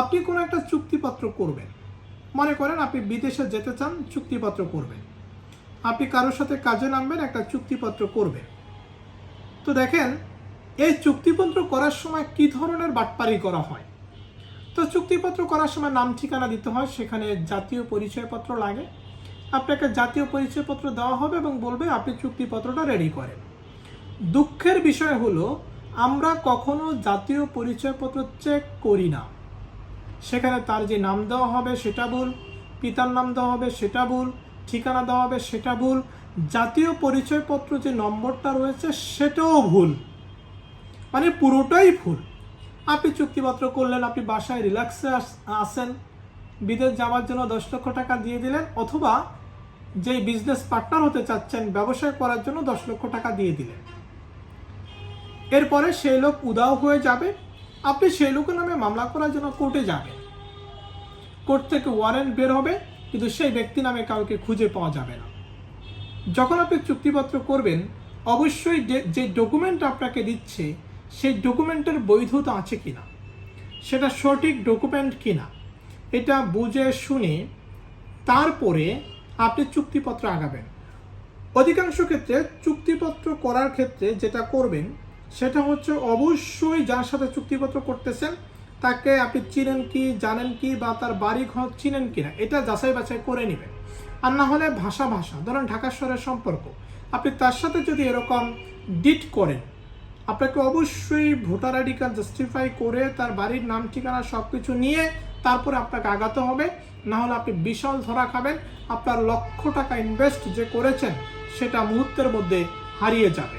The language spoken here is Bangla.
আপনি কোনো একটা চুক্তিপত্র করবেন। মনে করেন আপনি বিদেশে যেতে চান, চুক্তিপত্র করবেন। আপনি কারোর সাথে কাজে নামবেন, একটা চুক্তিপত্র করবেন। তো দেখেন, এই চুক্তিপত্র করার সময় কি ধরনের বাটপারি করা হয়? তো চুক্তিপত্র করার সময় নাম, ঠিকানা দিতে হয়, সেখানে জাতীয় পরিচয়পত্র লাগে। আপনাকে জাতীয় পরিচয়পত্র দেওয়া হবে এবং বলবে আপনি চুক্তিপত্রটা রেডি করেন। দুঃখের বিষয় হলো, আমরা কখনো জাতীয় পরিচয়পত্র চেক করি না। সেখানে তার যে নাম দেওয়া হবে সেটা ভুল, পিতার নাম দেওয়া হবে সেটা ভুল, ঠিকানা দেওয়া হবে সেটা ভুল, জাতীয় পরিচয়পত্র যে নম্বরটা রয়েছে সেটাও ভুল। মানে পুরোটাই ভুল। আপনি চুক্তিপত্র করলেন, আপনি বাসায় রিল্যাক্সে আসেন, বিদেশ যাওয়ার জন্য দশ লক্ষ টাকা দিয়ে দিলেন, অথবা যেই বিজনেস পার্টনার হতে চাচ্ছেন, ব্যবসায় করার জন্য দশ লক্ষ টাকা দিয়ে দিলেন। এরপরে সেই লোক উদাও হয়ে যাবে আপনি সেই লোকের নামে মামলা করার জন্য কোর্টে যাবেন। কোর্ট থেকে ওয়ারেন্ট বের হবে, কিন্তু সেই ব্যক্তি নামে কাউকে খুঁজে পাওয়া যাবে না। যখন আপনি চুক্তিপত্র করবেন, অবশ্যই যে যে ডকুমেন্ট আপনাকে দিচ্ছে, সেই ডকুমেন্টের বৈধতা আছে কিনা? সেটা সঠিক ডকুমেন্ট কিনা? এটা বুঝে শুনে তারপরে আপনি চুক্তিপত্র আগাবেন। অধিকাংশ ক্ষেত্রে চুক্তিপত্র করার ক্ষেত্রে যেটা করবেন সেটা হচ্ছে অবশ্যই যার সাথে চুক্তিপত্র করতেছেন, তাকে আপনি চিনেন কি, জানেন কি, বা তার বাড়ি ঘর চিনেন কি না এটা যাচাই বাছাই করে নেবেন। আর না হলে ভাষা ভাষা, ধরেন ঢাকা শহরের সম্পর্ক, আপনি তার সাথে যদি এরকম ডিট করেন, আপনাকে অবশ্যই ভোটার আইডি কার্ড জাস্টিফাই করে তার বাড়ির নাম, ঠিকানা সব কিছু নিয়ে তারপরে আপনাকে আগাতে হবে। না হলে আপনি বিশাল ধরা খাবেন, আপনার লক্ষ টাকা ইনভেস্ট যে করেছেন, সেটা মুহূর্তের মধ্যে হারিয়ে যাবে।